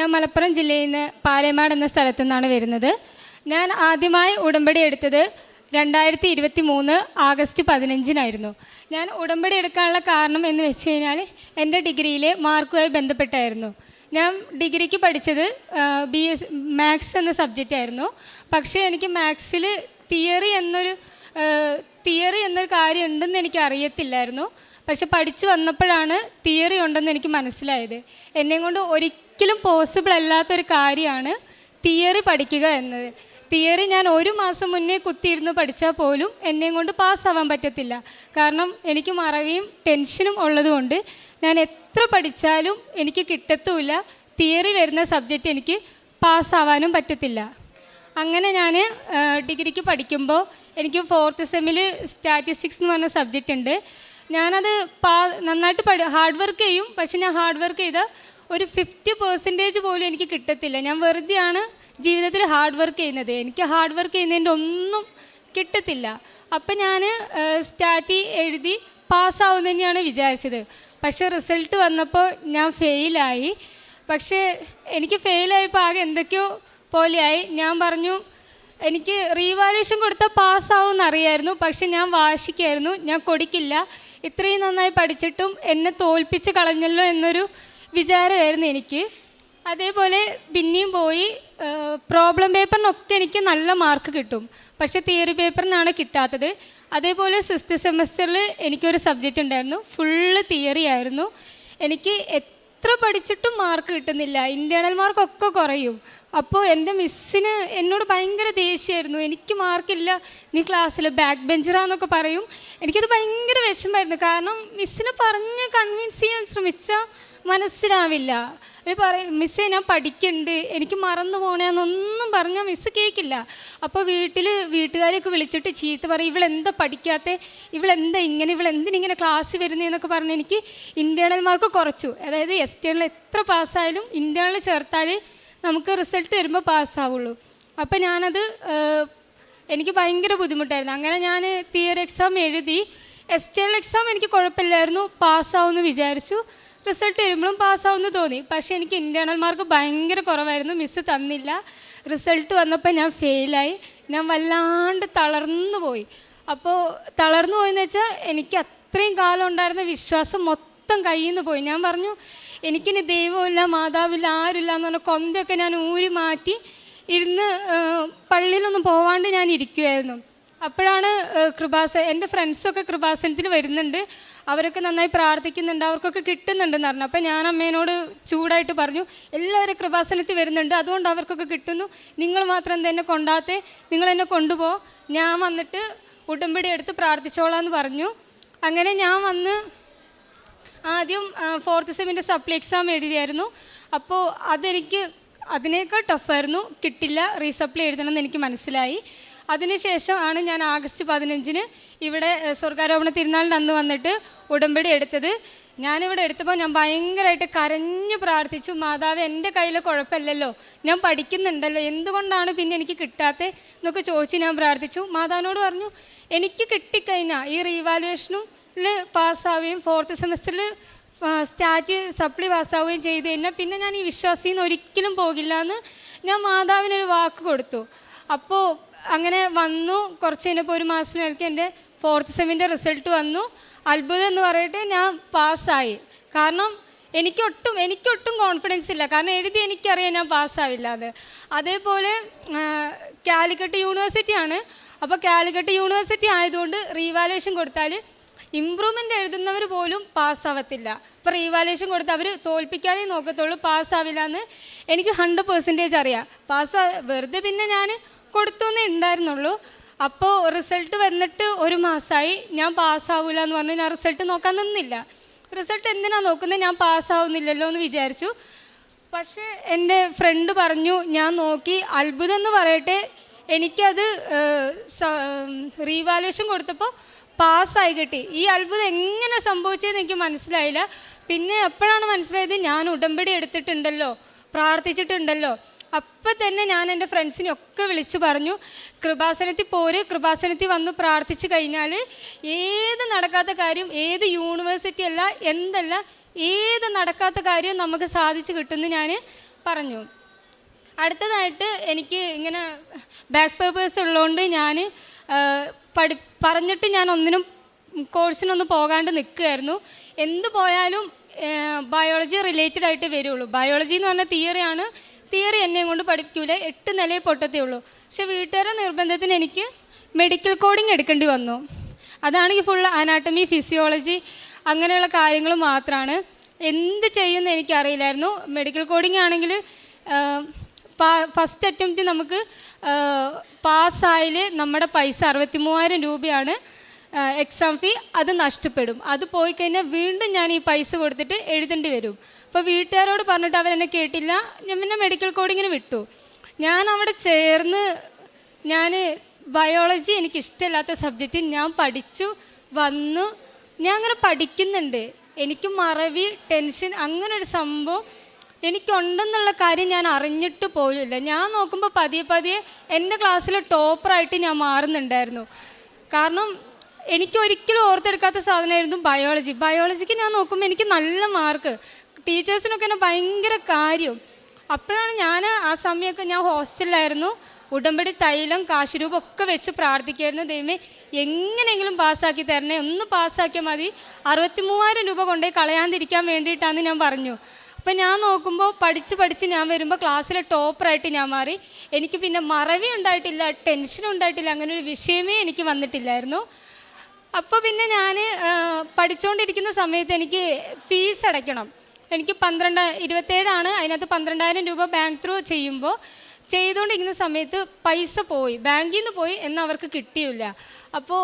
ഞാൻ മലപ്പുറം ജില്ലയിൽ നിന്ന് പാലയമാട് എന്ന സ്ഥലത്തു നിന്നാണ് വരുന്നത്. ഞാൻ ആദ്യമായി ഉടമ്പടി എടുത്തത് രണ്ടായിരത്തി ഇരുപത്തി മൂന്ന് ആഗസ്റ്റ് പതിനഞ്ചിനായിരുന്നു. ഞാൻ ഉടമ്പടി എടുക്കാനുള്ള കാരണം എന്ന് വെച്ച് കഴിഞ്ഞാൽ എന്റെ ഡിഗ്രിയിലെ മാർക്കുമായി ബന്ധപ്പെട്ടായിരുന്നു. ഞാൻ ഡിഗ്രിക്ക് പഠിച്ചത് ബി എസ് മാത്സ് എന്ന സബ്ജക്റ്റ് ആയിരുന്നു. പക്ഷേ എനിക്ക് മാത്സിൽ തിയറി എന്നൊരു തിയറി എന്നൊരു കാര്യം ഉണ്ടെന്ന് എനിക്ക് അറിയത്തില്ലായിരുന്നു പക്ഷെ പഠിച്ചു വന്നപ്പോഴാണ് തിയറി ഉണ്ടെന്ന് എനിക്ക് മനസ്സിലായത്. എന്നെ കൊണ്ട് ഒരിക്കലും പോസിബിൾ അല്ലാത്തൊരു കാര്യമാണ് തിയറി പഠിക്കുക എന്നത്. തിയറി ഞാൻ ഒരു മാസം മുന്നേ കുത്തിയിരുന്ന് പഠിച്ചാൽ പോലും എന്നെയും കൊണ്ട് പാസ്സാവാൻ പറ്റത്തില്ല. കാരണം എനിക്ക് മറവിയും ടെൻഷനും ഉള്ളതുകൊണ്ട് ഞാൻ എത്ര പഠിച്ചാലും എനിക്ക് കിട്ടത്തുമില്ല. തിയറി വരുന്ന സബ്ജക്റ്റ് എനിക്ക് പാസ്സാവാനും പറ്റത്തില്ല. അങ്ങനെ ഞാൻ ഡിഗ്രിക്ക് പഠിക്കുമ്പോൾ എനിക്ക് ഫോർത്ത് സെമ്മിൽ സ്റ്റാറ്റിസ്റ്റിക്സ് എന്ന് പറഞ്ഞ സബ്ജക്റ്റ് ഉണ്ട്. ഞാനത് പാ നന്നായിട്ട് പഠി ഹാർഡ് വർക്ക് ചെയ്യും. പക്ഷെ ഞാൻ ഹാർഡ് വർക്ക് ചെയ്ത ഒരു ഫിഫ്റ്റി പെർസെന്റേജ് പോലും എനിക്ക് കിട്ടത്തില്ല. ഞാൻ വെറുതെയാണ് ജീവിതത്തിൽ ഹാർഡ് വർക്ക് ചെയ്യുന്നത്. എനിക്ക് ഹാർഡ് വർക്ക് ചെയ്യുന്നതിന്റെ ഒന്നും കിട്ടത്തില്ല. അപ്പം ഞാൻ സ്റ്റാറ്റി എഴുതി പാസ്സാവും തന്നെയാണ് വിചാരിച്ചത്. പക്ഷേ റിസൾട്ട് വന്നപ്പോൾ ഞാൻ ഫെയിലായി പക്ഷേ എനിക്ക് ഫെയിലായപ്പോൾ ആകെ എന്തൊക്കെയോ പോലെയായി. ഞാൻ പറഞ്ഞു എനിക്ക് റീവാലുവേഷൻ കൊടുത്താൽ പാസ്സാവും എന്നറിയായിരുന്നു പക്ഷെ ഞാൻ വാശിക്കായിരുന്നു. ഞാൻ കൊടുക്കില്ല. ഇത്രയും നന്നായി പഠിച്ചിട്ടും എന്നെ തോൽപ്പിച്ച് കളഞ്ഞല്ലോ എന്നൊരു വിചാരമായിരുന്നു എനിക്ക്. അതേപോലെ പിന്നെയും പോയി പ്രോബ്ലം പേപ്പറിനൊക്കെ എനിക്ക് നല്ല മാർക്ക് കിട്ടും. പക്ഷേ തിയറി പേപ്പറിനാണ് കിട്ടാത്തത്. അതേപോലെ സിക്സ്ത് സെമസ്റ്ററിൽ എനിക്കൊരു സബ്ജക്റ്റ് ഉണ്ടായിരുന്നു. ഫുള്ള് തിയറി ആയിരുന്നു. എനിക്ക് എത്ര പഠിച്ചിട്ടും മാർക്ക് കിട്ടുന്നില്ല. ഇന്റേണൽ മാർക്കൊക്കെ കുറയും. അപ്പോൾ എന്റെ മിസ്സിന് എന്നോട് ഭയങ്കര ദേഷ്യമായിരുന്നു. എനിക്ക് മാർക്കില്ല നീ ക്ലാസ്സിൽ ബാക്ക് ബെഞ്ചറാന്നൊക്കെ പറയും. എനിക്കത് ഭയങ്കര വിഷമമായിരുന്നു. കാരണം മിസ്സിനെ പറഞ്ഞ് കൺവിൻസ് ചെയ്യാൻ ശ്രമിച്ചാൽ മനസ്സിലാവില്ല. അവർ പറയും മിസ്സേ ഞാൻ പഠിക്കുന്നുണ്ട് എനിക്ക് മറന്നു പോണേന്നൊന്നും പറഞ്ഞാൽ മിസ്സ് കേൾക്കില്ല അപ്പോൾ വീട്ടിൽ വീട്ടുകാരെയൊക്കെ വിളിച്ചിട്ട് ചീത്ത പറയും ഇവളെന്താ പഠിക്കാത്ത? ഇവളെന്താ ഇങ്ങനെ? ഇവളെന്തിനിങ്ങനെ ക്ലാസ് വരുന്നതെന്നൊക്കെ പറഞ്ഞ് എനിക്ക് ഇന്റേണൽ മാർക്ക് കുറച്ചു. അതായത് എക്സ്റ്റേണൽ എത്ര പാസ്സായാലും ഇന്റേണൽ ചേർത്താൽ നമുക്ക് റിസൾട്ട് വരുമ്പോൾ പാസ്സാവുള്ളൂ അപ്പോൾ ഞാനത് എനിക്ക് ഭയങ്കര ബുദ്ധിമുട്ടായിരുന്നു. അങ്ങനെ ഞാൻ തിയറി എക്സാം എഴുതി എക്സ്റ്റേണൽ എക്സാം എനിക്ക് കുഴപ്പമില്ലായിരുന്നു. പാസ്സാവുമെന്ന് വിചാരിച്ചു. റിസൾട്ട് വരുമ്പോഴും പാസ്സാവുമെന്ന് തോന്നി. പക്ഷേ എനിക്ക് ഇന്റേർണൽ മാർക്ക് ഭയങ്കര കുറവായിരുന്നു. മിസ്സ് തന്നില്ല. റിസൾട്ട് വന്നപ്പോൾ ഞാൻ ഫെയിലായി ഞാൻ വല്ലാണ്ട് തളർന്നു പോയി. അപ്പോൾ തളർന്നു പോയെന്ന് വെച്ചാൽ എനിക്ക് അത്രയും കാലം ഉണ്ടായിരുന്ന വിശ്വാസം മൊത്തം കയ്യിൽ നിന്ന് പോയി. ഞാൻ പറഞ്ഞു എനിക്കിനി ദൈവമില്ല മാതാവില്ല ആരുമില്ല എന്ന് പറഞ്ഞ കൊന്തയൊക്കെ ഞാൻ ഊരി മാറ്റി ഇരുന്ന് പള്ളിയിലൊന്നും പോവാണ്ട് ഞാൻ ഇരിക്കുമായിരുന്നു അപ്പോഴാണ് കൃപാസ എന്റെ ഫ്രണ്ട്സൊക്കെ കൃപാസനത്തിൽ വരുന്നുണ്ട്. അവരൊക്കെ നന്നായി പ്രാർത്ഥിക്കുന്നുണ്ട് അവർക്കൊക്കെ കിട്ടുന്നുണ്ടെന്ന് പറഞ്ഞു. അപ്പോൾ ഞാൻ അമ്മേനോട് ചൂടായിട്ട് പറഞ്ഞു എല്ലാവരും കൃപാസനത്തിൽ വരുന്നുണ്ട് അതുകൊണ്ട് അവർക്കൊക്കെ കിട്ടുന്നു. നിങ്ങൾ മാത്രം എന്താ എന്നെ കൊണ്ടാത്തെ? നിങ്ങൾ എന്നെ കൊണ്ടുപോ. ഞാൻ വന്നിട്ട് ഉടമ്പടി എടുത്ത് പ്രാർത്ഥിച്ചോളാം എന്ന് പറഞ്ഞു. അങ്ങനെ ഞാൻ വന്ന് ആദ്യം ഫോർത്ത് സെമ്മിന്റെ സപ്ലി എക്സാം എഴുതിയായിരുന്നു. അപ്പോൾ അതെനിക്ക് അതിനേക്കാൾ ടഫായിരുന്നു കിട്ടില്ല റീസപ്ലി എഴുതണമെന്ന് എനിക്ക് മനസ്സിലായി. അതിനുശേഷം ആണ് ഞാൻ ആഗസ്റ്റ് പതിനഞ്ചിന് ഇവിടെ സ്വർഗാരോപണ തിരുനാളിന്റെ അന്ന് വന്നിട്ട് ഉടമ്പടി എടുത്തത്. ഞാനിവിടെ എടുത്തപ്പോൾ ഞാൻ ഭയങ്കരമായിട്ട് കരഞ്ഞു പ്രാർത്ഥിച്ചു മാതാവ് എന്റെ കയ്യിൽ കുഴപ്പമില്ലല്ലോ. ഞാൻ പഠിക്കുന്നുണ്ടല്ലോ. എന്തുകൊണ്ടാണ് പിന്നെ എനിക്ക് കിട്ടാത്തത് എന്നൊക്കെ ചോദിച്ച് ഞാൻ പ്രാർത്ഥിച്ചു. മാതാവിനോട് പറഞ്ഞു എനിക്ക് കിട്ടിക്കഴിഞ്ഞാൽ ഈ റീവാലുവേഷനും പാസ്സാവുകയും ഫോർത്ത് സെമസ്റ്ററിൽ സ്റ്റാറ്റ് സപ്ലി പാസ്സാവുകയും ചെയ്ത് കഴിഞ്ഞാൽ പിന്നെ ഞാൻ ഈ വിശ്വാസിയിൽ നിന്ന് ഒരിക്കലും പോകില്ല എന്ന് ഞാൻ മാതാവിനൊരു വാക്ക് കൊടുത്തു. അപ്പോൾ അങ്ങനെ വന്നു. കുറച്ച് കഴിഞ്ഞപ്പോൾ ഒരു മാസത്തിനിടയ്ക്ക് എന്റെ ഫോർത്ത് സെമ്മിന്റെ റിസൾട്ട് വന്നു. അത്ഭുതം എന്ന് പറയട്ടെ ഞാൻ പാസ്സായി. കാരണം എനിക്കൊട്ടും എനിക്കൊട്ടും കോൺഫിഡൻസ് ഇല്ല. കാരണം എഴുതി എനിക്കറിയാം ഞാൻ പാസ്സാവില്ല അത് അതേപോലെ കാലിക്കട്ട് യൂണിവേഴ്സിറ്റിയാണ് അപ്പോൾ കാലിക്കട്ട് യൂണിവേഴ്സിറ്റി ആയതുകൊണ്ട് റീവാലുവേഷൻ കൊടുത്താൽ ഇമ്പ്രൂവ്മെന്റ് എഴുതുന്നവർ പോലും പാസ്സാവത്തില്ല. ഇപ്പോൾ റീവാലുവേഷൻ കൊടുത്ത് അവർ തോൽപ്പിക്കാനേ നോക്കത്തുള്ളൂ പാസ്സാവില്ല എന്ന് എനിക്ക് ഹൺഡ്രഡ് പെർസെന്റേജ് അറിയാം. പാസ്സാ വെറുതെ പിന്നെ ഞാൻ കൊടുത്തു എന്നേ ഉണ്ടായിരുന്നുള്ളൂ. അപ്പോൾ റിസൾട്ട് വന്നിട്ട് ഒരു മാസമായി ഞാൻ പാസ്സാവില്ല എന്ന് പറഞ്ഞു. ഞാൻ റിസൾട്ട് നോക്കാൻ നിന്നില്ല. റിസൾട്ട് എന്തിനാണ് നോക്കുന്നത് ഞാൻ പാസ്സാവുന്നില്ലല്ലോ എന്ന് വിചാരിച്ചു. പക്ഷേ എന്റെ ഫ്രണ്ട് പറഞ്ഞു ഞാൻ നോക്കി. അത്ഭുതം എന്ന് പറയട്ടെ. എനിക്കത് റീവാലുവേഷൻ കൊടുത്തപ്പോൾ പാസ്സായി കിട്ടി. ഈ അത്ഭുതം എങ്ങനെ സംഭവിച്ചതെന്ന് എനിക്ക് മനസ്സിലായില്ല. പിന്നെ എപ്പോഴാണ് മനസ്സിലായത്? ഞാൻ ഉടമ്പടി എടുത്തിട്ടുണ്ടല്ലോ. പ്രാർത്ഥിച്ചിട്ടുണ്ടല്ലോ. അപ്പം തന്നെ ഞാൻ എന്റെ ഫ്രണ്ട്സിനെ ഒക്കെ വിളിച്ചു പറഞ്ഞു കൃപാസനത്തിൽ പോര് കൃപാസനത്തിൽ വന്ന് പ്രാർത്ഥിച്ചു കഴിഞ്ഞാൽ ഏത് നടക്കാത്ത കാര്യം ഏത് യൂണിവേഴ്സിറ്റി അല്ല എന്തല്ല ഏത് നടക്കാത്ത കാര്യം നമുക്ക് സാധിച്ചു കിട്ടുമെന്ന് ഞാൻ പറഞ്ഞു. അടുത്തതായിട്ട് എനിക്ക് ഇങ്ങനെ ബാക്ക് പേപ്പേഴ്സ് ഉള്ളതുകൊണ്ട് ഞാൻ പഠി പറഞ്ഞിട്ട് ഞാൻ ഒന്നിനും കോഴ്സിനൊന്നും പോകാണ്ട് നിൽക്കുകയായിരുന്നു എന്ത് പോയാലും ബയോളജി റിലേറ്റഡ് ആയിട്ട് വരുള്ളൂ. ബയോളജി എന്ന് പറഞ്ഞ തിയറിയാണ് തിയറി എന്നെ കൊണ്ട് പഠിപ്പിക്കൂല എട്ട് നിലയെ പൊട്ടത്തേ ഉള്ളൂ. പക്ഷെ വീട്ടുകാരുടെ നിർബന്ധത്തിന് എനിക്ക് മെഡിക്കൽ കോഡിങ് എടുക്കേണ്ടി വന്നു. അതാണെങ്കിൽ ഫുൾ അനാട്ടമി ഫിസിയോളജി അങ്ങനെയുള്ള കാര്യങ്ങൾ മാത്രമാണ് എന്ത് ചെയ്യുമെന്ന് എനിക്കറിയില്ലായിരുന്നു. മെഡിക്കൽ കോഡിങ് ആണെങ്കിൽ ഫസ്റ്റ് അറ്റംപ്റ്റ് നമുക്ക് പാസ്സായാൽ നമ്മുടെ പൈസ അറുപത്തി മൂവായിരം രൂപയാണ്. എക്സാം ഫീ അത് നഷ്ടപ്പെടും. അത് പോയി കഴിഞ്ഞാൽ വീണ്ടും ഞാൻ ഈ പൈസ കൊടുത്തിട്ട് എഴുതേണ്ടി വരും. അപ്പോൾ വീട്ടുകാരോട് പറഞ്ഞിട്ട് അവരെന്നെ കേട്ടില്ല. ഞാൻ പിന്നെ മെഡിക്കൽ കോഡിങ്ങിന് വിട്ടു. ഞാൻ അവിടെ ചേർന്ന് ഞാൻ ബയോളജി എനിക്ക് ഇഷ്ടമില്ലാത്ത സബ്ജക്റ്റ് ഞാൻ പഠിച്ചു വന്നു. ഞാൻ അങ്ങനെ പഠിക്കുന്നുണ്ട്. എനിക്ക് മറവി ടെൻഷൻ അങ്ങനെ ഒരു സംഭവം എനിക്കുണ്ടെന്നുള്ള കാര്യം ഞാൻ അറിഞ്ഞിട്ട് പോലുമില്ല ഞാൻ നോക്കുമ്പോൾ പതിയെ പതിയെ എന്റെ ക്ലാസ്സിലെ ടോപ്പറായിട്ട് ഞാൻ മാറുന്നുണ്ടായിരുന്നു. കാരണം എനിക്ക് ഒരിക്കലും ഓർത്തെടുക്കാത്ത സാധനമായിരുന്നു ബയോളജി ബയോളജിക്ക് ഞാൻ നോക്കുമ്പോൾ എനിക്ക് നല്ല മാർക്ക് ടീച്ചേഴ്സിനൊക്കെ എന്നെ ഭയങ്കര കാര്യം. അപ്പോഴാണ് ഞാൻ ആ സമയമൊക്കെ ഞാൻ ഹോസ്റ്റലിലായിരുന്നു ഉടമ്പടി തൈലം കാശുരൂപം ഒക്കെ വെച്ച് പ്രാർത്ഥിക്കായിരുന്നു. ദൈവമേ എങ്ങനെയെങ്കിലും പാസ്സാക്കി തരണേ. ഒന്ന് പാസ്സാക്കിയാൽ മതി. അറുപത്തി മൂവായിരം രൂപ കൊണ്ടേ കളയാതിരിക്കാൻ വേണ്ടിയിട്ടാണ് ഞാൻ പറഞ്ഞു. അപ്പം ഞാൻ നോക്കുമ്പോൾ പഠിച്ച് പഠിച്ച് ഞാൻ വരുമ്പോൾ ക്ലാസ്സിലെ ടോപ്പറായിട്ട് ഞാൻ മാറി. എനിക്ക് പിന്നെ മറവി ഉണ്ടായിട്ടില്ല ടെൻഷൻ ഉണ്ടായിട്ടില്ല അങ്ങനെ ഒരു വിഷയമേ എനിക്ക് വന്നിട്ടില്ലായിരുന്നു. അപ്പോൾ പിന്നെ ഞാൻ പഠിച്ചുകൊണ്ടിരിക്കുന്ന സമയത്ത് എനിക്ക് ഫീസ് അടയ്ക്കണം. എനിക്ക് പന്ത്രണ്ട് ഇരുപത്തേഴാണ്. അതിനകത്ത് പന്ത്രണ്ടായിരം രൂപ ബാങ്ക് ത്രൂ ചെയ്യുമ്പോൾ ചെയ്തുകൊണ്ടിരിക്കുന്ന സമയത്ത് പൈസ പോയി. ബാങ്കിൽ നിന്ന് പോയി എന്ന് അവർക്ക് കിട്ടിയില്ല. അപ്പോൾ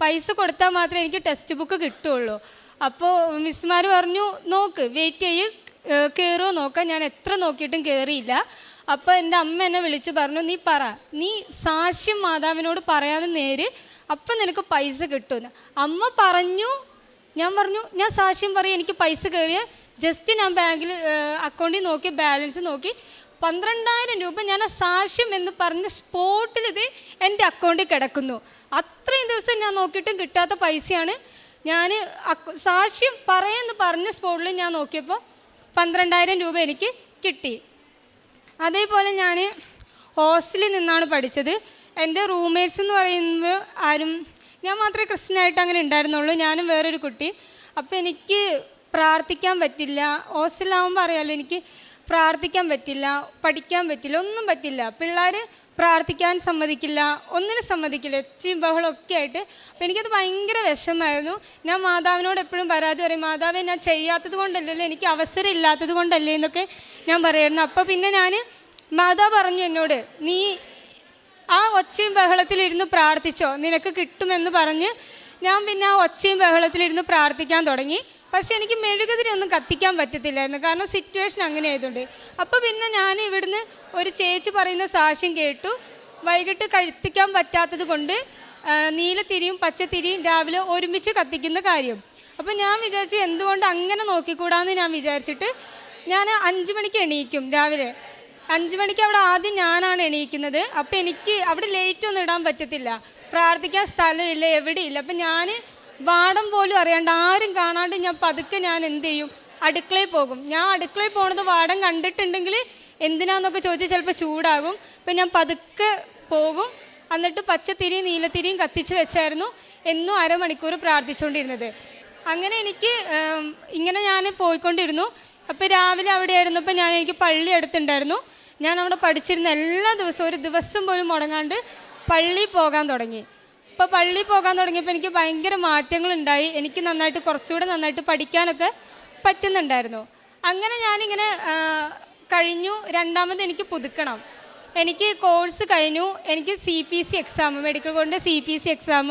പൈസ കൊടുത്താൽ മാത്രമേ എനിക്ക് ടെക്സ്റ്റ് ബുക്ക് കിട്ടുള്ളൂ. അപ്പോൾ മിസ്സുമാർ പറഞ്ഞു നോക്ക് വെയിറ്റ് ചെയ്യ് കയറുമോ നോക്കാം. ഞാൻ എത്ര നോക്കിയിട്ടും കയറിയില്ല അപ്പോൾ എന്റെ അമ്മ എന്നെ വിളിച്ചു പറഞ്ഞു നീ പറ നീ സാക്ഷ്യം മാതാവിനോട് പറയാതെ നേര് അപ്പം നിനക്ക് പൈസ കിട്ടുമെന്ന് അമ്മ പറഞ്ഞു ഞാൻ പറഞ്ഞു ഞാൻ സാക്ഷ്യം പറയും എനിക്ക് പൈസ കയറിയ ജസ്റ്റ് ഞാൻ ബാങ്കിൽ അക്കൗണ്ടിൽ നോക്കി ബാലൻസ് നോക്കി പന്ത്രണ്ടായിരം രൂപ ഞാൻ ആ സാക്ഷ്യം എന്ന് പറഞ്ഞ് സ്പോട്ടിൽ ഇത് എന്റെ അക്കൗണ്ടിൽ കിടക്കുന്നു. അത്രയും ദിവസം ഞാൻ നോക്കിയിട്ടും കിട്ടാത്ത പൈസയാണ്. ഞാൻ സാക്ഷ്യം പറയുമെന്ന് പറഞ്ഞ സ്പോട്ടിൽ ഞാൻ നോക്കിയപ്പോൾ പന്ത്രണ്ടായിരം രൂപ എനിക്ക് കിട്ടി. അതേപോലെ ഞാൻ ഹോസ്റ്റലിൽ നിന്നാണ് പഠിച്ചത്. എന്റെ റൂംമേറ്റ്സ് എന്ന് പറയുമ്പോൾ ആരും ഞാൻ മാത്രമേ ക്രിസ്ത്യനായിട്ട് അങ്ങനെ ഉണ്ടായിരുന്നുള്ളൂ. ഞാനും വേറൊരു കുട്ടി. അപ്പോൾ എനിക്ക് പ്രാർത്ഥിക്കാൻ പറ്റില്ല. ഹോസ്റ്റലിലാവുമ്പോൾ അറിയാമല്ലോ എനിക്ക് പ്രാർത്ഥിക്കാൻ പറ്റില്ല പഠിക്കാൻ പറ്റില്ല ഒന്നും പറ്റില്ല. പിള്ളേർ പ്രാർത്ഥിക്കാൻ സമ്മതിക്കില്ല ഒന്നിനും സമ്മതിക്കില്ല. ഒച്ചയും ബഹളമൊക്കെ ആയിട്ട് അപ്പോൾ എനിക്കത് ഭയങ്കര വിഷമമായിരുന്നു. ഞാൻ മാതാവിനോട് എപ്പോഴും പരാതി പറയും മാതാവെ ഞാൻ ചെയ്യാത്തത് കൊണ്ടല്ലല്ലോ എനിക്ക് അവസരം ഇല്ലാത്തത് കൊണ്ടല്ലേ എന്നൊക്കെ ഞാൻ പറയായിരുന്നു അപ്പോൾ പിന്നെ ഞാൻ മാതാവ് പറഞ്ഞു എന്നോട് നീ ആ ഒച്ചയും ബഹളത്തിലിരുന്ന് പ്രാർത്ഥിച്ചോ? നിനക്ക് കിട്ടുമെന്ന് പറഞ്ഞ് ഞാൻ പിന്നെ ആ ഒച്ചയും ബഹളത്തിലിരുന്ന് പ്രാർത്ഥിക്കാൻ തുടങ്ങി. പക്ഷെ എനിക്ക് മെഴുകുതിരി ഒന്നും കത്തിക്കാൻ പറ്റത്തില്ലായിരുന്നു. കാരണം സിറ്റുവേഷൻ അങ്ങനെ ആയതുകൊണ്ട് അപ്പോൾ പിന്നെ ഞാൻ ഇവിടുന്ന് ഒരു ചേച്ചി പറയുന്ന സാക്ഷ്യം കേട്ടു. വൈകിട്ട് കത്തിക്കാൻ പറ്റാത്തത് കൊണ്ട് നീലത്തിരിയും പച്ചത്തിരിയും രാവിലെ ഒരുമിച്ച് കത്തിക്കുന്ന കാര്യം. അപ്പോൾ ഞാൻ വിചാരിച്ചു എന്തുകൊണ്ട് അങ്ങനെ നോക്കിക്കൂടാന്ന് ഞാൻ വിചാരിച്ചിട്ട് ഞാൻ അഞ്ച് മണിക്ക് എണീക്കും രാവിലെ. അഞ്ച് മണിക്ക് അവിടെ ആദ്യം ഞാനാണ് എണീക്കുന്നത്. അപ്പോൾ എനിക്ക് അവിടെ ലേറ്റ് ഒന്നും ഇടാൻ പറ്റത്തില്ല. പ്രാർത്ഥിക്കാൻ സ്ഥലമില്ല എവിടെയില്ല. അപ്പം ഞാൻ വാടം പോലും അറിയാണ്ട് ആരും കാണാണ്ട് ഞാൻ പതുക്കെ ഞാൻ എന്ത് ചെയ്യും? അടുക്കളയിൽ പോകും. ഞാൻ അടുക്കളയിൽ പോകുന്നത് വാടം കണ്ടിട്ടുണ്ടെങ്കിൽ എന്തിനാന്നൊക്കെ ചോദിച്ചാൽ ചിലപ്പോൾ ചൂടാകും. അപ്പം ഞാൻ പതുക്കെ പോകും. എന്നിട്ട് പച്ചത്തിരിയും നീലത്തിരിയും കത്തിച്ച് വെച്ചായിരുന്നു എന്നും അരമണിക്കൂർ പ്രാർത്ഥിച്ചുകൊണ്ടിരുന്നത് അങ്ങനെ എനിക്ക് ഇങ്ങനെ ഞാൻ പോയിക്കൊണ്ടിരുന്നു. അപ്പോൾ രാവിലെ അവിടെ ആയിരുന്നപ്പോൾ ഞാൻ എനിക്ക് പള്ളി അടുത്തുണ്ടായിരുന്നു. ഞാൻ അവിടെ പഠിച്ചിരുന്ന എല്ലാ ദിവസവും ഒരു ദിവസം പോലും മുടങ്ങാണ്ട് പള്ളി പോകാൻ തുടങ്ങി. ഇപ്പോൾ പള്ളി പോകാൻ തുടങ്ങിയപ്പോൾ എനിക്ക് ഭയങ്കര മാറ്റങ്ങളുണ്ടായി. എനിക്ക് നന്നായിട്ട് കുറച്ചുകൂടെ നന്നായിട്ട് പഠിക്കാനൊക്കെ പറ്റുന്നുണ്ടായിരുന്നു. അങ്ങനെ ഞാനിങ്ങനെ കഴിഞ്ഞു. രണ്ടാമത് എനിക്ക് പുതുക്കണം. എനിക്ക് കോഴ്സ് കഴിഞ്ഞു. എനിക്ക് C P C exam medical കോഡിന്റെ സി പി സി എക്സാം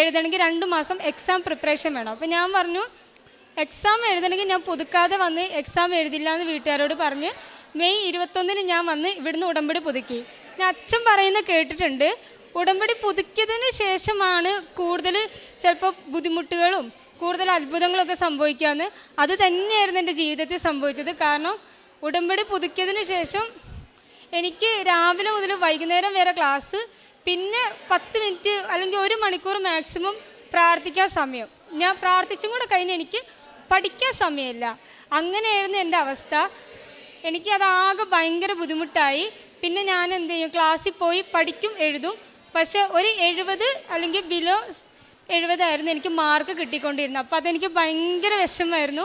എഴുതണമെങ്കിൽ രണ്ട് മാസം എക്സാം പ്രിപ്പറേഷൻ വേണം. അപ്പോൾ ഞാൻ പറഞ്ഞു എക്സാം എഴുതണമെങ്കിൽ ഞാൻ പുതുക്കാതെ വന്ന് എക്സാം എഴുതില്ല എന്ന് വീട്ടുകാരോട് പറഞ്ഞ് മെയ് ഇരുപത്തൊന്നിന് ഞാൻ വന്ന് ഇവിടുന്ന് ഉടമ്പടി പുതുക്കി. ഞാൻ അച്ഛൻ പറയുന്നത് കേട്ടിട്ടുണ്ട് ഉടമ്പടി പുതുക്കിയതിന് ശേഷമാണ് കൂടുതൽ ചിലപ്പോൾ ബുദ്ധിമുട്ടുകളും കൂടുതൽ അത്ഭുതങ്ങളൊക്കെ സംഭവിക്കാമെന്ന് അത് തന്നെയായിരുന്നു എന്റെ ജീവിതത്തിൽ സംഭവിച്ചത്. കാരണം ഉടമ്പടി പുതുക്കിയതിന് ശേഷം എനിക്ക് രാവിലെ മുതൽ വൈകുന്നേരം വരെ ക്ലാസ് പിന്നെ പത്ത് മിനിറ്റ് അല്ലെങ്കിൽ ഒരു മണിക്കൂർ മാക്സിമം പ്രാർത്ഥിക്കാൻ സമയം. ഞാൻ പ്രാർത്ഥിച്ചും കൂടെ കഴിഞ്ഞ് എനിക്ക് പഠിക്കാൻ സമയമില്ല. അങ്ങനെയായിരുന്നു എന്റെ അവസ്ഥ. എനിക്കതാകെ ഭയങ്കര ബുദ്ധിമുട്ടായി. പിന്നെ ഞാൻ എന്ത് ചെയ്യും? ക്ലാസ്സിൽ പോയി പഠിക്കും എഴുതും. പക്ഷെ ഒരു എഴുപത് അല്ലെങ്കിൽ ബിലോ എഴുപതായിരുന്നു എനിക്ക് മാർക്ക് കിട്ടിക്കൊണ്ടിരുന്നത്. അപ്പോൾ അതെനിക്ക് ഭയങ്കര വിഷമമായിരുന്നു.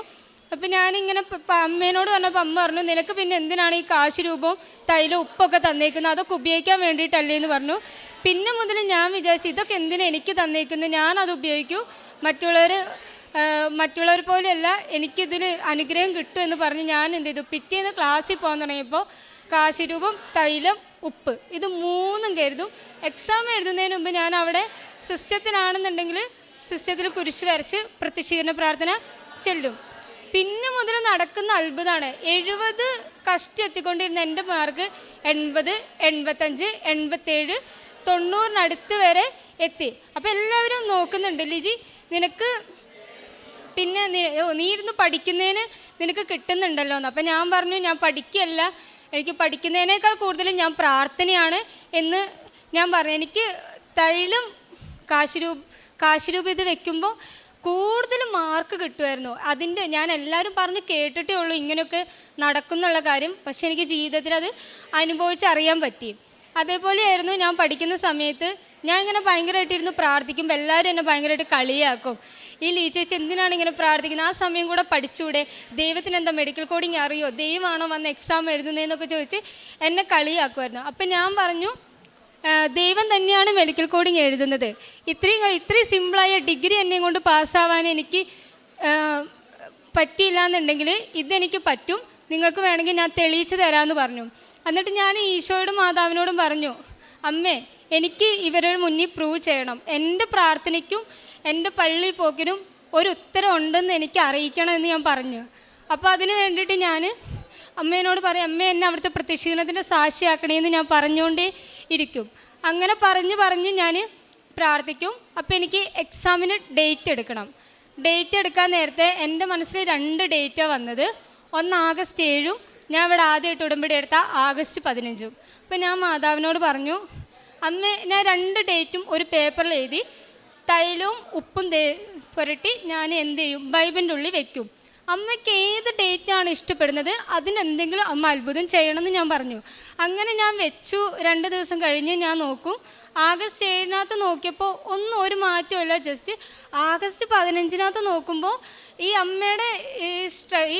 അപ്പം ഞാനിങ്ങനെ അമ്മേനോട് പറഞ്ഞപ്പോൾ അമ്മ പറഞ്ഞു നിനക്ക് പിന്നെ എന്തിനാണ് ഈ കാശ് രൂപവും തൈലം ഉപ്പൊക്കെ തന്നേക്കുന്നത്? അതൊക്കെ ഉപയോഗിക്കാൻ വേണ്ടിയിട്ടല്ലേ? എന്ന് പറഞ്ഞു. പിന്നെ മുതൽ ഞാൻ വിചാരിച്ചു ഇതൊക്കെ എന്തിനാ എനിക്ക് തന്നേക്കുന്നത്? ഞാനത് ഉപയോഗിക്കൂ. മറ്റുള്ളവർ മറ്റുള്ളവർ പോലെയല്ല എനിക്കിതിൽ അനുഗ്രഹം കിട്ടും എന്ന് പറഞ്ഞ് ഞാൻ എന്ത് ചെയ്തു. പിറ്റേന്ന് ക്ലാസ്സിൽ പോകാൻ തുടങ്ങിയപ്പോൾ കാശ് രൂപം തൈലം ഉപ്പ്. ഇത് മൂന്നും കരുതും. എക്സാം എഴുതുന്നതിന് മുമ്പ് ഞാൻ അവിടെ സിസ്റ്റത്തിലാണെന്നുണ്ടെങ്കിൽ സിസ്റ്റത്തിൽ കുരിശ് വരച്ച് പ്രത്യക്ഷീകരണ പ്രാർത്ഥന ചെല്ലും. പിന്നെ മുതൽ നടക്കുന്ന അത്ഭുതമാണ് എഴുപത് കഷ്ടി എത്തിക്കൊണ്ടിരുന്ന എന്റെ മാർക്ക് എൺപത് എൺപത്തഞ്ച് എൺപത്തേഴ് തൊണ്ണൂറിനടുത്ത് വരെ എത്തി. അപ്പോൾ എല്ലാവരും നോക്കുന്നുണ്ട് ലിജി നിനക്ക് പിന്നെ നീ ഇരുന്ന് പഠിക്കുന്നതിന് നിനക്ക് കിട്ടുന്നുണ്ടല്ലോ എന്ന് അപ്പം ഞാൻ പറഞ്ഞു ഞാൻ പഠിക്കുകയല്ല എനിക്ക് പഠിക്കുന്നതിനേക്കാൾ കൂടുതൽ ഞാൻ പ്രാർത്ഥനയാണ് എന്ന് ഞാൻ പറഞ്ഞു. എനിക്ക് തൈലും കാശുരൂപ കാശിരൂപ ഇത് വെക്കുമ്പോൾ കൂടുതൽ മാർക്ക് കിട്ടുമായിരുന്നു. അതിന്റെ ഞാൻ എല്ലാവരും പറഞ്ഞ് കേട്ടിട്ടേ ഉള്ളൂ ഇങ്ങനെയൊക്കെ നടക്കുന്നുള്ള കാര്യം. പക്ഷെ എനിക്ക് ജീവിതത്തിൽ അത് അനുഭവിച്ചറിയാൻ പറ്റി. അതേപോലെയായിരുന്നു ഞാൻ പഠിക്കുന്ന സമയത്ത് ഞാൻ ഇങ്ങനെ ഭയങ്കരമായിട്ടിരുന്ന് പ്രാർത്ഥിക്കുമ്പോൾ എല്ലാവരും എന്നെ ഭയങ്കരമായിട്ട് കളിയാക്കും. ഈ ലീ ചേച്ചി എന്തിനാണ് ഇങ്ങനെ പ്രാർത്ഥിക്കുന്നത് ആ സമയം കൂടെ പഠിച്ചൂടെ? ദൈവത്തിന് എന്താ മെഡിക്കൽ കോഡിങ് അറിയോ? ദൈവമാണോ വന്ന് എക്സാം എഴുതുന്നതെന്നൊക്കെ ചോദിച്ച് എന്നെ കളിയാക്കുമായിരുന്നു അപ്പം ഞാൻ പറഞ്ഞു ദൈവം തന്നെയാണ് മെഡിക്കൽ കോഡിങ് എഴുതുന്നത്. ഇത്രയും ഇത്രയും സിമ്പിളായ ഡിഗ്രി എന്നെ കൊണ്ട് പാസ്സാവാൻ എനിക്ക് പറ്റിയില്ല എന്നുണ്ടെങ്കിൽ ഇതെനിക്ക് പറ്റും. നിങ്ങൾക്ക് വേണമെങ്കിൽ ഞാൻ തെളിയിച്ച് തരാമെന്ന് പറഞ്ഞു. എന്നിട്ട് ഞാൻ ഈശോയോടും മാതാവിനോടും പറഞ്ഞു അമ്മേ എനിക്ക് ഇവരുടെ മുന്നിൽ പ്രൂവ് ചെയ്യണം. എന്റെ പ്രാർത്ഥനയ്ക്കും എന്റെ പള്ളി പോക്കിനും ഒരു ഉത്തരം ഉണ്ടെന്ന് എനിക്ക് അറിയിക്കണം എന്ന് ഞാൻ പറഞ്ഞു. അപ്പോൾ അതിന് വേണ്ടിയിട്ട് ഞാൻ അമ്മേനോട് പറയും അമ്മ എന്നെ അവിടുത്തെ പ്രതിഷേധത്തിന്റെ സാക്ഷിയാക്കണേന്ന് ഞാൻ പറഞ്ഞുകൊണ്ടേ ഇരിക്കും. അങ്ങനെ പറഞ്ഞ് പറഞ്ഞ് ഞാൻ പ്രാർത്ഥിക്കും. അപ്പോൾ എനിക്ക് എക്സാമിന് ഡേറ്റ് എടുക്കണം. ഡേറ്റ് എടുക്കാൻ നേരത്തെ എന്റെ മനസ്സിൽ രണ്ട് ഡേറ്റാണ് വന്നത്. ഒന്ന് ആഗസ്റ്റ് ഏഴും ഞാൻ ഇവിടെ ആദ്യമായിട്ട് ഉടമ്പടി എടുത്ത ആഗസ്റ്റ് പതിനഞ്ചും. അപ്പോൾ ഞാൻ മാതാവിനോട് പറഞ്ഞു അമ്മ ഞാൻ രണ്ട് ഡേറ്റും ഒരു പേപ്പറിൽ എഴുതി തൈലവും ഉപ്പും പുരട്ടി ഞാൻ എന്ത് ചെയ്യും ബൈബിന്റെ ഉള്ളിൽ വെക്കും. അമ്മയ്ക്ക് ഏത് ഡേറ്റ് ആണ് ഇഷ്ടപ്പെടുന്നത്? അതിനെന്തെങ്കിലും അമ്മ അത്ഭുതം ചെയ്യണമെന്ന് ഞാൻ പറഞ്ഞു. അങ്ങനെ ഞാൻ വെച്ചു. രണ്ട് ദിവസം കഴിഞ്ഞ് ഞാൻ നോക്കും. ആഗസ്റ്റ് ഏഴിനകത്ത് നോക്കിയപ്പോൾ ഒന്നും ഒരു മാറ്റമില്ല ജസ്റ്റ് ആഗസ്റ്റ് പതിനഞ്ചിനകത്ത് നോക്കുമ്പോൾ ഈ അമ്മയുടെ ഈ സ്ട്ര ഈ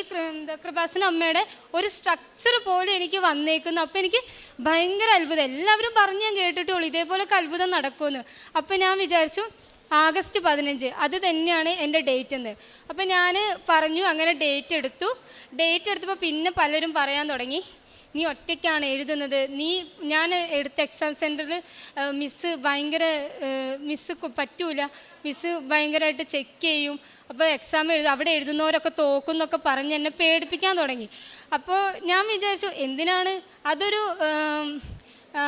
കൃപാസന അമ്മയുടെ ഒരു സ്ട്രക്ചർ പോലെ എനിക്ക് വന്നേക്കുന്നു. അപ്പോൾ എനിക്ക് ഭയങ്കര അത്ഭുതം. എല്ലാവരും പറഞ്ഞ് ഞാൻ കേട്ടിട്ടുള്ളൂ ഇതേപോലൊക്കെ അത്ഭുതം നടക്കുമെന്ന്. അപ്പോൾ ഞാൻ വിചാരിച്ചു ആഗസ്റ്റ് പതിനഞ്ച്. അത് തന്നെയാണ് എന്റെ ഡേറ്റ് എന്ന്. അപ്പോൾ ഞാൻ പറഞ്ഞു അങ്ങനെ ഡേറ്റ് എടുത്തു. ഡേറ്റ് എടുത്തപ്പോൾ പിന്നെ പലരും പറയാൻ തുടങ്ങി നീ ഒറ്റയ്ക്കാണ് എഴുതുന്നത്. നീ ഞാൻ എടുത്ത എക്സാം സെന്ററിൽ മിസ്സ് ഭയങ്കര മിസ്സ് പറ്റൂല. മിസ്സ് ഭയങ്കരമായിട്ട് ചെക്ക് ചെയ്യും. അപ്പോൾ എക്സാം എഴുതും. അവിടെ എഴുതുന്നവരൊക്കെ തോക്കും എന്നൊക്കെ പറഞ്ഞ് എന്നെ പേടിപ്പിക്കാൻ തുടങ്ങി. അപ്പോൾ ഞാൻ വിചാരിച്ചു എന്തിനാണ്? അതൊരു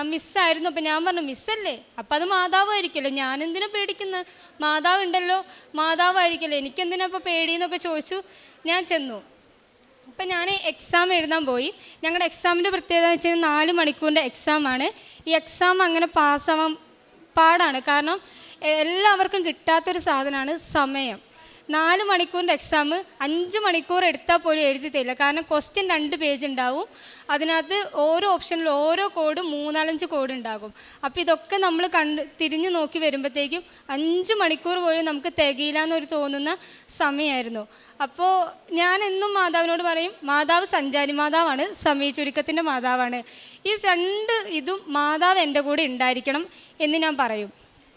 മിസ്സായിരുന്നു. അപ്പം ഞാൻ പറഞ്ഞു മിസ്സല്ലേ? അപ്പം അത് മാതാവായിരിക്കുമല്ലോ. ഞാൻ എന്തിനാ പേടിക്കുന്നത് മാതാവ് ഉണ്ടല്ലോ മാതാവായിരിക്കുമല്ലോ. എനിക്കെന്തിനാ അപ്പോൾ പേടിയെന്നൊക്കെ ചോദിച്ചു. ഞാൻ ചെന്നു. അപ്പം ഞാൻ എക്സാം എഴുതാൻ പോയി. ഞങ്ങളുടെ എക്സാമിന്റെ പ്രത്യേകത എന്ന് വെച്ച് കഴിഞ്ഞാൽ നാല് മണിക്കൂറിന്റെ എക്സാമാണ് ഈ എക്സാം അങ്ങനെ പാസ്സാവാൻ പാടാണ്. കാരണം എല്ലാവർക്കും കിട്ടാത്തൊരു സാധനമാണ് സമയം. നാല് മണിക്കൂറിന്റെ എക്സാം അഞ്ച് മണിക്കൂർ എടുത്താൽ പോലും എഴുതി തരില്ല. കാരണം ക്വസ്റ്റ്യൻ രണ്ട് പേജ് ഉണ്ടാവും. അതിനകത്ത് ഓരോ ഓപ്ഷനിലും ഓരോ കോഡും മൂന്നാലഞ്ച് കോഡ് ഉണ്ടാകും. അപ്പോൾ ഇതൊക്കെ നമ്മൾ കണ്ട് തിരിഞ്ഞു നോക്കി വരുമ്പോഴത്തേക്കും അഞ്ച് മണിക്കൂർ പോലും നമുക്ക് തികയില്ല എന്നൊരു തോന്നുന്ന സമയമായിരുന്നു. അപ്പോൾ ഞാൻ എന്നും മാതാവിനോട് പറയും മാതാവ് സഞ്ചാരി മാതാവാണ് സമയ ചുരുക്കത്തിന്റെ മാതാവാണ്. ഈ രണ്ട് ഇതും മാതാവ് എന്റെ കൂടെ ഉണ്ടായിരിക്കണം എന്ന് ഞാൻ പറയും.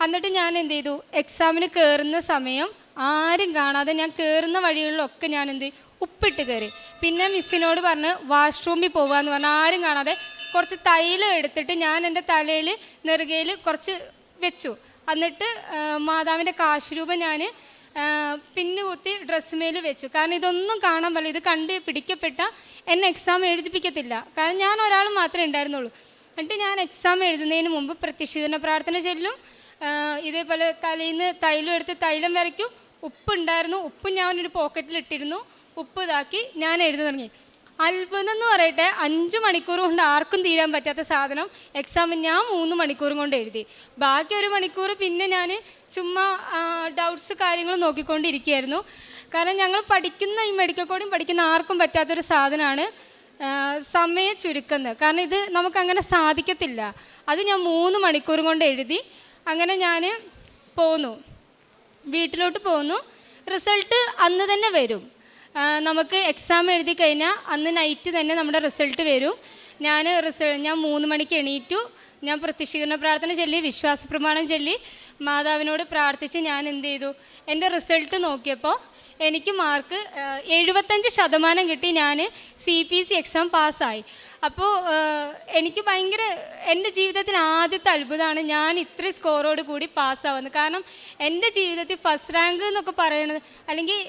എന്നിട്ട് ഞാൻ എന്ത് ചെയ്തു? എക്സാമിന് കയറുന്ന സമയം ആരും കാണാതെ ഞാൻ കയറുന്ന വഴികളിലൊക്കെ ഞാൻ എന്ത് ഉപ്പിട്ട് കയറി പിന്നെ മിസ്സിനോട് പറഞ്ഞ് വാഷ്റൂമിൽ പോകുക എന്ന് പറഞ്ഞാൽ ആരും കാണാതെ കുറച്ച് തൈലം എടുത്തിട്ട് ഞാൻ എന്റെ തലയിൽ നെറുകയിൽ കുറച്ച് വെച്ചു. എന്നിട്ട് മാതാവിന്റെ കാശുരൂപം ഞാൻ പിന്നു കുത്തി ഡ്രസ്സ് മേൽ വെച്ചു. കാരണം ഇതൊന്നും കാണാൻ പറ്റില്ല. ഇത് കണ്ട് പിടിക്കപ്പെട്ട എന്നെ എക്സാം എഴുതിപ്പിക്കത്തില്ല. കാരണം ഞാൻ ഒരാൾ മാത്രമേ ഉണ്ടായിരുന്നുള്ളൂ. എന്നിട്ട് ഞാൻ എക്സാം എഴുതുന്നതിന് മുമ്പ് പ്രത്യക്ഷീകരണ പ്രാർത്ഥന ചെല്ലും. ആ, തലയിൽ നിന്ന് തൈലം എടുത്ത് തൈലം വരയ്ക്കും. ഉപ്പ് ഉണ്ടായിരുന്നു ഉപ്പ് ഞാൻ ഒരു പോക്കറ്റിൽ ഇട്ടിരുന്നു. ഉപ്പ് ഇതാക്കി ഞാൻ എഴുതി തുടങ്ങി. അത്ഭുതം എന്ന് പറയട്ടെ അഞ്ച് മണിക്കൂർ കൊണ്ട് ആർക്കും തീരാൻ പറ്റാത്ത സാധനം എക്സാം ഞാൻ മൂന്ന് മണിക്കൂറും കൊണ്ട് എഴുതി. ബാക്കി ഒരു മണിക്കൂർ പിന്നെ ഞാൻ ചുമ്മാ ഡൗട്ട്സ് കാര്യങ്ങൾ നോക്കിക്കൊണ്ടിരിക്കുകയായിരുന്നു. കാരണം ഞങ്ങൾ പഠിക്കുന്ന ഈ മെഡിക്കൽ കോഡിങ് പഠിക്കുന്ന ആർക്കും പറ്റാത്തൊരു സാധനമാണ് സമയ ചുരുക്കുന്നത് കാരണം ഇത് നമുക്കങ്ങനെ സാധിക്കത്തില്ല. അത് ഞാൻ മൂന്ന് മണിക്കൂർ കൊണ്ട് എഴുതി അങ്ങനെ ഞാൻ പോന്നു. വീട്ടിലോട്ട് പോന്നു. റിസൾട്ട് അന്ന് തന്നെ വരും. നമുക്ക് എക്സാം എഴുതി കഴിഞ്ഞാൽ അന്ന് നൈറ്റ് തന്നെ നമ്മുടെ റിസൾട്ട് വരും. ഞാൻ റിസൾ ഞാൻ മൂന്ന് മണിക്ക് എണീറ്റു. ഞാൻ പ്രത്യക്ഷീകരണ പ്രാർത്ഥന ചൊല്ലി വിശ്വാസ പ്രമാണം ചൊല്ലി മാതാവിനോട് പ്രാർത്ഥിച്ച് ഞാൻ എന്ത് ചെയ്തു? എന്റെ റിസൾട്ട് നോക്കിയപ്പോൾ എനിക്ക് മാർക്ക് എഴുപത്തഞ്ച് ശതമാനം കിട്ടി. ഞാൻ സി പി സി എക്സാം പാസ്സായി. അപ്പോൾ എനിക്ക് ഭയങ്കര എന്റെ ജീവിതത്തിൽ ആദ്യത്തെ അത്ഭുതമാണ് ഞാൻ ഇത്ര സ്കോറോട് കൂടി പാസ്സാവുന്നത്. കാരണം എന്റെ ജീവിതത്തിൽ ഫസ്റ്റ് റാങ്ക് എന്നൊക്കെ പറയുന്നത് അല്ലെങ്കിൽ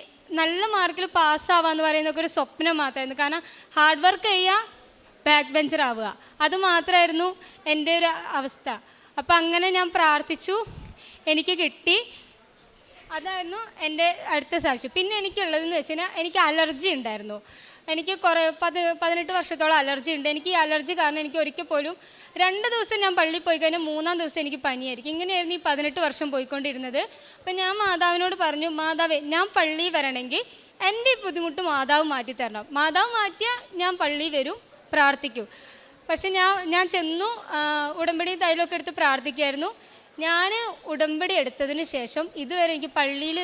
നല്ല മാർക്കിൽ പാസ്സാവാന്ന് പറയുന്നൊക്കെ ഒരു സ്വപ്നം മാത്രമായിരുന്നു. കാരണം ഹാർഡ് വർക്ക് ചെയ്യുക ബാക്ക് ബെഞ്ചർ ആവുക. അത് മാത്രമായിരുന്നു എന്റെ ഒരു അവസ്ഥ. അപ്പം അങ്ങനെ ഞാൻ പ്രാർത്ഥിച്ചു. എനിക്ക് കിട്ടി. അതായിരുന്നു എന്റെ അടുത്ത സാക്ഷ്യം. പിന്നെ എനിക്കുള്ളതെന്ന് വെച്ച് കഴിഞ്ഞാൽ എനിക്ക് അലർജി ഉണ്ടായിരുന്നു. എനിക്ക് കുറേ പതി പതിനെട്ട് വർഷത്തോളം അലർജി ഉണ്ട്. എനിക്ക് ഈ അലർജി കാരണം എനിക്ക് ഒരിക്കൽ പോലും രണ്ട് ദിവസം ഞാൻ പള്ളിയിൽ പോയി കഴിഞ്ഞാൽ മൂന്നാം ദിവസം എനിക്ക് പനിയായിരിക്കും. ഇങ്ങനെയായിരുന്നു ഈ പതിനെട്ട് വർഷം പോയിക്കൊണ്ടിരുന്നത്. അപ്പം ഞാൻ മാതാവിനോട് പറഞ്ഞു മാതാവേ ഞാൻ പള്ളിയിൽ വരണമെങ്കിൽ എന്റെ ബുദ്ധിമുട്ട് മാതാവ് മാറ്റി തരണം മാതാവ് മാറ്റിയാൽ ഞാൻ പള്ളിയിൽ വരും. പ്രാർത്ഥിക്കും. പക്ഷെ ഞാൻ ഞാൻ ചെന്നു ഉടമ്പടി തൈലമൊക്കെ എടുത്ത് പ്രാർത്ഥിക്കുമായിരുന്നു ഞാൻ ഉടമ്പടി എടുത്തതിന് ശേഷം ഇതുവരെ എനിക്ക് പള്ളിയിൽ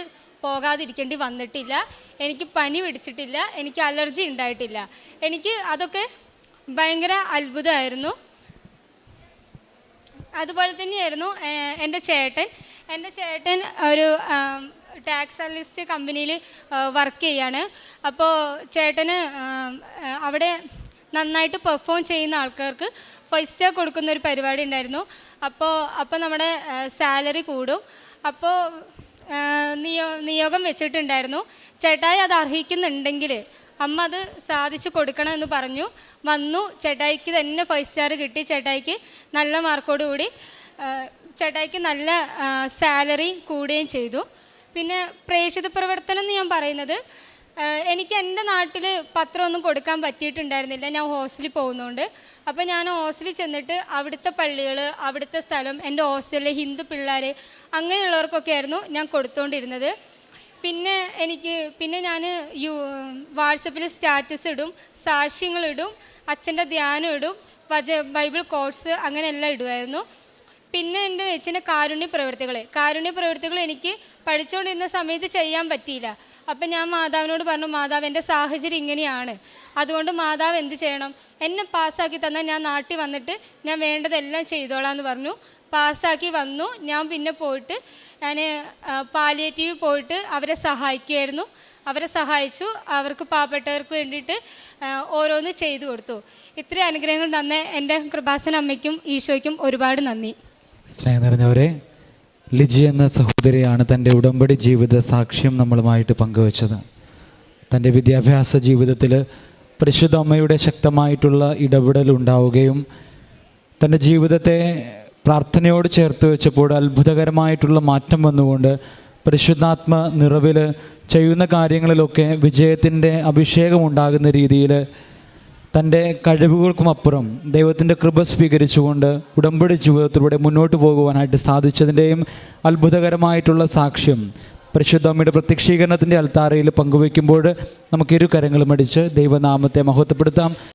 പോകാതിരിക്കേണ്ടി വന്നിട്ടില്ല. എനിക്ക് പനി പിടിച്ചിട്ടില്ല. എനിക്ക് അലർജി ഉണ്ടായിട്ടില്ല. എനിക്ക് അതൊക്കെ ഭയങ്കര അത്ഭുതമായിരുന്നു. അതുപോലെ തന്നെയായിരുന്നു എന്റെ ചേട്ടൻ. എന്റെ ചേട്ടൻ ഒരു ടാക്സ് അനലിസ്റ്റ് കമ്പനിയിൽ വർക്ക് ചെയ്യാണ്. അപ്പോൾ ചേട്ടന് അവിടെ നന്നായിട്ട് പെർഫോം ചെയ്യുന്ന ആൾക്കാർക്ക് ഫൈവ് സ്റ്റാർ കൊടുക്കുന്ന ഒരു പരിപാടി ഉണ്ടായിരുന്നു. അപ്പോൾ അപ്പോൾ നമ്മുടെ സാലറി കൂടും. അപ്പോൾ നിയോ നിയോഗം വെച്ചിട്ടുണ്ടായിരുന്നു. ചേട്ടായി അത് അർഹിക്കുന്നുണ്ടെങ്കിൽ അമ്മ അത് സാധിച്ചു കൊടുക്കണം എന്ന് പറഞ്ഞു. വന്നു ചേട്ടായിക്ക് തന്നെ ഫൈവ് സ്റ്റാർ കിട്ടി. ചേട്ടായിക്ക് നല്ല മാർക്കോട് കൂടി ചേട്ടായിക്ക് നല്ല സാലറി കൂടുകയും ചെയ്തു. പിന്നെ പ്രേക്ഷിത പ്രവർത്തനം എന്ന് ഞാൻ പറയുന്നത് എനിക്ക് എന്റെ നാട്ടിൽ പത്രമൊന്നും കൊടുക്കാൻ പറ്റിയിട്ടുണ്ടായിരുന്നില്ല. ഞാൻ ഹോസ്റ്റലിൽ പോകുന്നതുകൊണ്ട് അപ്പോൾ ഞാൻ ഹോസ്റ്റലിൽ ചെന്നിട്ട് അവിടുത്തെ പള്ളികൾ അവിടുത്തെ സ്ഥലം എന്റെ ഹോസ്റ്റലിലെ ഹിന്ദു പിള്ളേർ അങ്ങനെയുള്ളവർക്കൊക്കെ ആയിരുന്നു ഞാൻ കൊടുത്തുകൊണ്ടിരുന്നത് പിന്നെ എനിക്ക് പിന്നെ ഞാൻ യു വാട്സപ്പിൽ സ്റ്റാറ്റസ് ഇടും സാക്ഷ്യങ്ങളിടും അച്ഛന്റെ ധ്യാനം ഇടും വജ ബൈബിൾ കോഴ്സ് അങ്ങനെയെല്ലാം ഇടുമായിരുന്നു. പിന്നെ എന്റെ വെച്ചിന്റെ കാരുണ്യ പ്രവൃത്തികൾ കാരുണ്യ പ്രവൃത്തികൾ എനിക്ക് പഠിച്ചുകൊണ്ടിരുന്ന സമയത്ത് ചെയ്യാൻ പറ്റിയില്ല. അപ്പം ഞാൻ മാതാവിനോട് പറഞ്ഞു മാതാവ് എന്റെ സാഹചര്യം ഇങ്ങനെയാണ്. അതുകൊണ്ട് മാതാവ് എന്ത് ചെയ്യണം? എന്നെ പാസ്സാക്കി തന്നാൽ ഞാൻ നാട്ടിൽ വന്നിട്ട് ഞാൻ വേണ്ടതെല്ലാം ചെയ്തോളാം എന്ന് പറഞ്ഞു. പാസ്സാക്കി വന്നു. ഞാൻ പിന്നെ പോയിട്ട് ഞാൻ പാലിയേറ്റീവ് പോയിട്ട് അവരെ സഹായിക്കുമായിരുന്നു അവരെ സഹായിച്ചു. അവർക്ക് പാവപ്പെട്ടവർക്ക് വേണ്ടിയിട്ട് ഓരോന്ന് ചെയ്തു കൊടുത്തു. ഇത്രയും അനുഗ്രഹങ്ങൾ തന്ന എന്റെ കൃപാസന അമ്മയ്ക്കും ഈശോയ്ക്കും ഒരുപാട് നന്ദി. സ്നേഹം നിറഞ്ഞവരെ ലിജി എന്ന സഹോദരിയാണ് തന്റെ ഉടമ്പടി ജീവിത സാക്ഷ്യം നമ്മളുമായിട്ട് പങ്കുവച്ചത്. തന്റെ വിദ്യാഭ്യാസ ജീവിതത്തിൽ പരിശുദ്ധ അമ്മയുടെ ശക്തമായിട്ടുള്ള ഇടപെടൽ ഉണ്ടാവുകയും തന്റെ ജീവിതത്തെ പ്രാർത്ഥനയോട് ചേർത്ത് വെച്ചപ്പോൾ അത്ഭുതകരമായിട്ടുള്ള മാറ്റം വന്നുകൊണ്ട് പരിശുദ്ധാത്മ നിറവിൽ ചെയ്യുന്ന കാര്യങ്ങളിലൊക്കെ വിജയത്തിന്റെ അഭിഷേകം ഉണ്ടാകുന്ന രീതിയിൽ തന്റെ കഴിവുകൾക്കുമപ്പുറം ദൈവത്തിന്റെ കൃപ സ്വീകരിച്ചുകൊണ്ട് ഉടമ്പടി ജീവിതത്തിലൂടെ മുന്നോട്ട് പോകുവാനായിട്ട് സാധിച്ചതിന്റെയും അത്ഭുതകരമായിട്ടുള്ള സാക്ഷ്യം പരിശുദ്ധമ്മയുടെ പ്രത്യക്ഷീകരണത്തിന്റെ അൽത്താറയിൽ പങ്കുവയ്ക്കുമ്പോൾ നമുക്ക് ഇരു കരങ്ങളും അടിച്ച് ദൈവനാമത്തെ മഹത്വപ്പെടുത്താം.